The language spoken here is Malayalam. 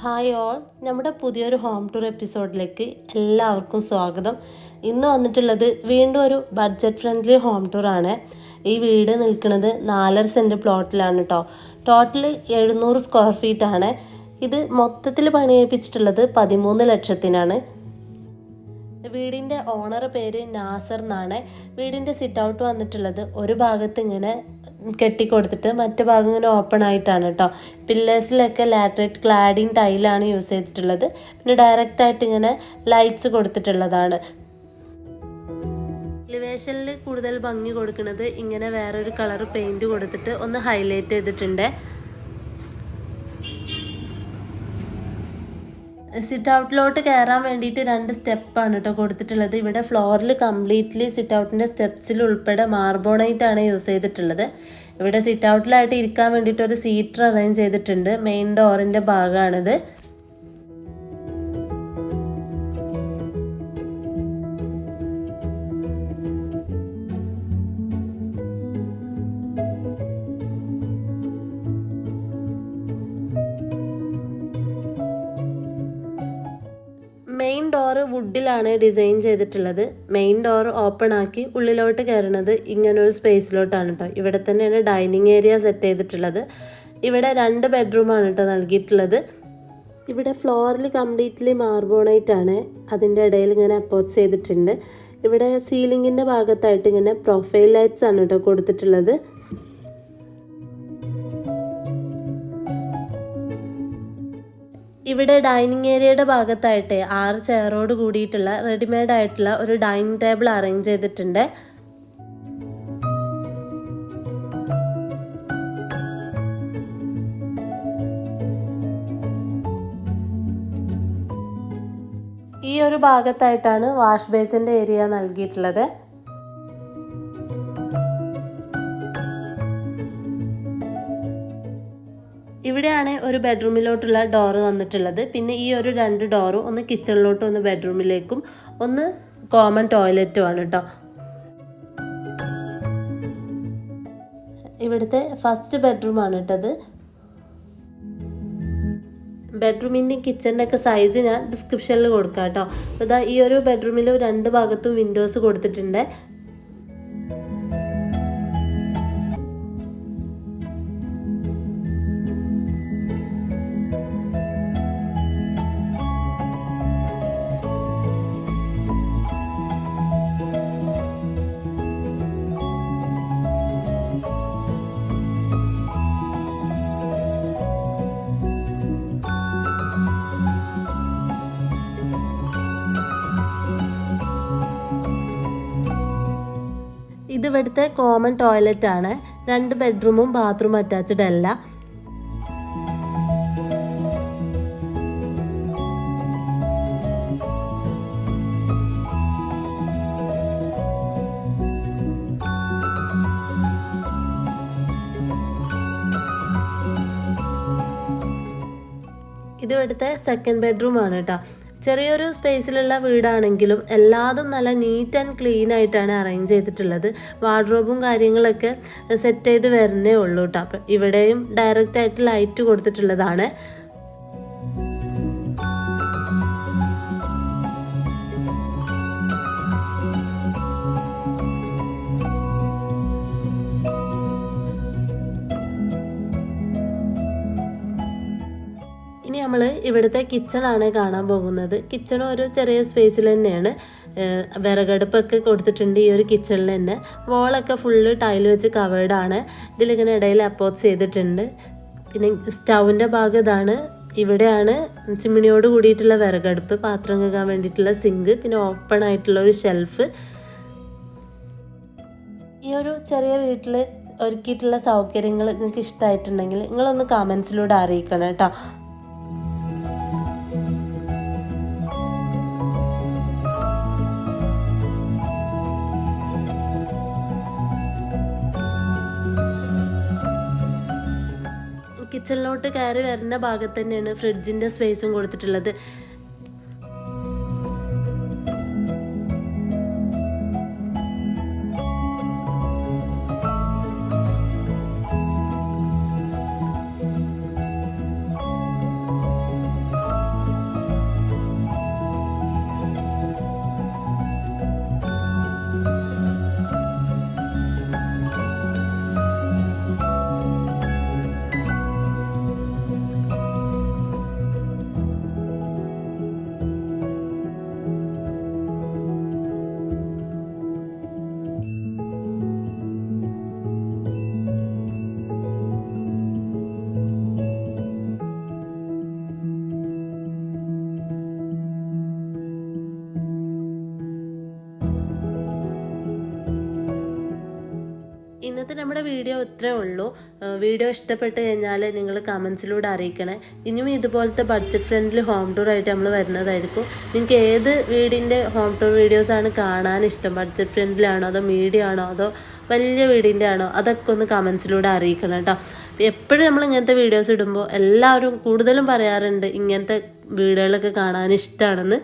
ഹായ് ഓൾ നമ്മുടെ പുതിയൊരു ഹോം ടൂർ എപ്പിസോഡിലേക്ക് എല്ലാവർക്കും സ്വാഗതം. ഇന്ന് വന്നിട്ടുള്ളത് വീണ്ടും ഒരു ബഡ്ജറ്റ് ഫ്രണ്ട്ലി ഹോം ടൂർ ആണ്. ഈ വീട് നിൽക്കുന്നത് നാലര സെന്റ് പ്ലോട്ടിലാണ് കേട്ടോ ടോട്ടൽ എഴുന്നൂറ് സ്ക്വയർ ഫീറ്റ് ആണ്. ഇത് മൊത്തത്തിൽ പണിയേപ്പിച്ചിട്ടുള്ളത് പതിമൂന്ന് ലക്ഷത്തിനാണ്. വീടിന്റെ ഓണർ പേര് നാസർ എന്നാണ്. വീടിന്റെ സിറ്റ് ഔട്ട് വന്നിട്ടുള്ളത് ഒരു ഭാഗത്ത് ഇങ്ങനെ കെട്ടിക്കൊടുത്തിട്ട് മറ്റു ഭാഗം ഇങ്ങനെ ഓപ്പൺ ആയിട്ടാണ് കേട്ടോ പില്ലേഴ്സിലൊക്കെ ലാറ്ററേറ്റ് ക്ലാഡിങ് ടൈലാണ് യൂസ് ചെയ്തിട്ടുള്ളത്. പിന്നെ ഡയറക്റ്റായിട്ട് ഇങ്ങനെ ലൈറ്റ്സ് കൊടുത്തിട്ടുള്ളതാണ്. എലിവേഷനിൽ കൂടുതൽ ഭംഗി കൊടുക്കുന്നത് ഇങ്ങനെ വേറൊരു കളർ പെയിന്റ് കൊടുത്തിട്ട് ഒന്ന് ഹൈലൈറ്റ് ചെയ്തിട്ടുണ്ട്. സിറ്റ് ഔട്ടിലോട്ട് കയറാൻ വേണ്ടിയിട്ട് രണ്ട് സ്റ്റെപ്പാണ് കേട്ടോ കൊടുത്തിട്ടുള്ളത്. ഇവിടെ ഫ്ലോറിൽ കംപ്ലീറ്റ്ലി സിറ്റ് ഔട്ടിന്റെ സ്റ്റെപ്സിൽ ഉൾപ്പെടെ മാർബോണൈറ്റ് ആണ് യൂസ് ചെയ്തിട്ടുള്ളത്. ഇവിടെ സിറ്റ് ഔട്ടിലായിട്ട് ഇരിക്കാൻ വേണ്ടിയിട്ട് ഒരു സീറ്റർ അറേഞ്ച് ചെയ്തിട്ടുണ്ട്. മെയിൻ ഡോറിന്റെ ഭാഗമാണിത് ഡോറ് വുഡിലാണ് ഡിസൈൻ ചെയ്തിട്ടുള്ളത്. മെയിൻ ഡോർ ഓപ്പൺ ആക്കി ഉള്ളിലോട്ട് കയറുന്നത് ഇങ്ങനൊരു സ്പേസിലോട്ടാണ് കേട്ടോ ഇവിടെ തന്നെയാണ് ഡൈനിങ് ഏരിയ സെറ്റ് ചെയ്തിട്ടുള്ളത്. ഇവിടെ രണ്ട് ബെഡ്റൂമാണ് കേട്ടോ നൽകിയിട്ടുള്ളത്. ഇവിടെ ഫ്ലോറിൽ കംപ്ലീറ്റ്ലി മാർബോണൈറ്റ് ആണ് അതിന്റെ ഇടയിൽ ഇങ്ങനെ അപ്പോസ് ചെയ്തിട്ടുണ്ട്. ഇവിടെ സീലിങ്ങിന്റെ ഭാഗത്തായിട്ട് ഇങ്ങനെ പ്രൊഫൈൽ ലൈറ്റ്സ് ആണ് കേട്ടോ കൊടുത്തിട്ടുള്ളത്. ഇവിടെ ഡൈനിങ് ഏരിയയുടെ ഭാഗത്തായിട്ട് ആറ് ചെയറോട് കൂടിയിട്ടുള്ള റെഡിമെയ്ഡ് ആയിട്ടുള്ള ഒരു ഡൈനിങ് ടേബിൾ അറേഞ്ച് ചെയ്തിട്ടുണ്ട്. ഈ ഒരു ഭാഗത്തായിട്ടാണ് വാഷ് ബേസിന്റെ ഏരിയ നൽകിയിട്ടുള്ളത്. ഇവിടെയാണ് ഒരു ബെഡ്റൂമിലോട്ടുള്ള ഡോറ് വന്നിട്ടുള്ളത്. പിന്നെ ഈ ഒരു രണ്ട് ഡോറും ഒന്ന് കിച്ചണിലോട്ടും ഒന്ന് ബെഡ്റൂമിലേക്കും ഒന്ന് കോമൺ ടോയ്ലറ്റും ആണ് കേട്ടോ ഇവിടുത്തെ ഫസ്റ്റ് ബെഡ്റൂമാണ് കേട്ടത് ബെഡ്റൂമിന്റെ കിച്ചണിന്റെ ഒക്കെ സൈസ് ഞാൻ ഡിസ്ക്രിപ്ഷനിൽ കൊടുക്കാം കേട്ടോ അപ്പോൾ ഇതാ ഈ ഒരു ബെഡ്റൂമിൽ രണ്ട് ഭാഗത്തും വിൻഡോസ് കൊടുത്തിട്ടുണ്ട്. ഇത് ഇവിടുത്തെ കോമൺ ടോയ്ലറ്റ് ആണ്. രണ്ട് ബെഡ്റൂമും ബാത്റൂം അറ്റാച്ച്ഡ് അല്ല. ഇത് ഇവിടുത്തെ സെക്കൻഡ് ബെഡ്റൂം ആണ് കേട്ടോ. ചെറിയൊരു സ്പേസിലുള്ള വീടാണെങ്കിലും എല്ലാതും നല്ല നീറ്റ് ആൻഡ് ക്ലീൻ ആയിട്ടാണ് അറേഞ്ച് ചെയ്തിട്ടുള്ളത്. വാർഡ്രോബും കാര്യങ്ങളൊക്കെ സെറ്റ് ചെയ്ത് വരുന്നേ ഉള്ളൂ കേട്ടോ അപ്പം ഇവിടെയും ഡയറക്റ്റ് ആയിട്ട് ലൈറ്റ് കൊടുത്തിട്ടുള്ളതാണ്. ഇവിടുത്തെ കിച്ചണാണ് കാണാൻ പോകുന്നത്. കിച്ചണും ഒരു ചെറിയ സ്പേസിൽ തന്നെയാണ്. വിറകടുപ്പൊക്കെ കൊടുത്തിട്ടുണ്ട് ഈ ഒരു കിച്ചണിൽ തന്നെ. വോളൊക്കെ ഫുള്ള് ടൈൽ വെച്ച് കവേർഡാണ് ഇതിലിങ്ങനെ ഇടയിൽ അപ്പോസ് ചെയ്തിട്ടുണ്ട്. പിന്നെ സ്റ്റൗവിന്റെ ഭാഗം ഇതാണ്. ഇവിടെയാണ് ചിമ്മിണിയോട് കൂടിയിട്ടുള്ള വിറകടുപ്പ് പാത്രം കഴുകാൻ വേണ്ടിയിട്ടുള്ള സിങ്ക് പിന്നെ ഓപ്പൺ ആയിട്ടുള്ള ഒരു ഷെൽഫ് ഈ ഒരു ചെറിയ വീട്ടിൽ ഒരുക്കിയിട്ടുള്ള സൗകര്യങ്ങൾ നിങ്ങൾക്ക് ഇഷ്ടമായിട്ടുണ്ടെങ്കിൽ നിങ്ങളൊന്ന് കമൻസിലൂടെ അറിയിക്കണം കേട്ടോ. കിച്ചണിലോട്ട് കയറി വരുന്ന ഭാഗത്ത് തന്നെയാണ് ഫ്രിഡ്ജിന്റെ സ്പേസും കൊടുത്തിട്ടുള്ളത്. ഇന്നത്തെ നമ്മുടെ വീഡിയോ ഇത്രേ ഉള്ളൂ. വീഡിയോ ഇഷ്ടപ്പെട്ട് കഴിഞ്ഞാൽ നിങ്ങൾ കമൻസിലൂടെ അറിയിക്കണേ. ഇനിയും ഇതുപോലത്തെ ബഡ്ജറ്റ് ഫ്രണ്ട്ലി ഹോം ടൂർ ആയിട്ട് നമ്മൾ വരുന്നതായിരിക്കും. നിങ്ങൾക്ക് ഏത് വീടിന്റെ ഹോം ടൂർ വീഡിയോസാണ് കാണാൻ ഇഷ്ടം? ബഡ്ജറ്റ് ഫ്രണ്ട്ലി ആണോ അതോ മീഡിയ ആണോ അതോ വലിയ വീടിന്റെ ആണോ? അതൊക്കെ ഒന്ന് കമൻസിലൂടെ അറിയിക്കണം കേട്ടോ എപ്പോഴും നമ്മൾ ഇങ്ങനത്തെ വീഡിയോസ് ഇടുമ്പോൾ എല്ലാവരും കൂടുതലും പറയാറുണ്ട് ഇങ്ങനത്തെ വീടുകളൊക്കെ കാണാൻ ഇഷ്ടമാണെന്ന്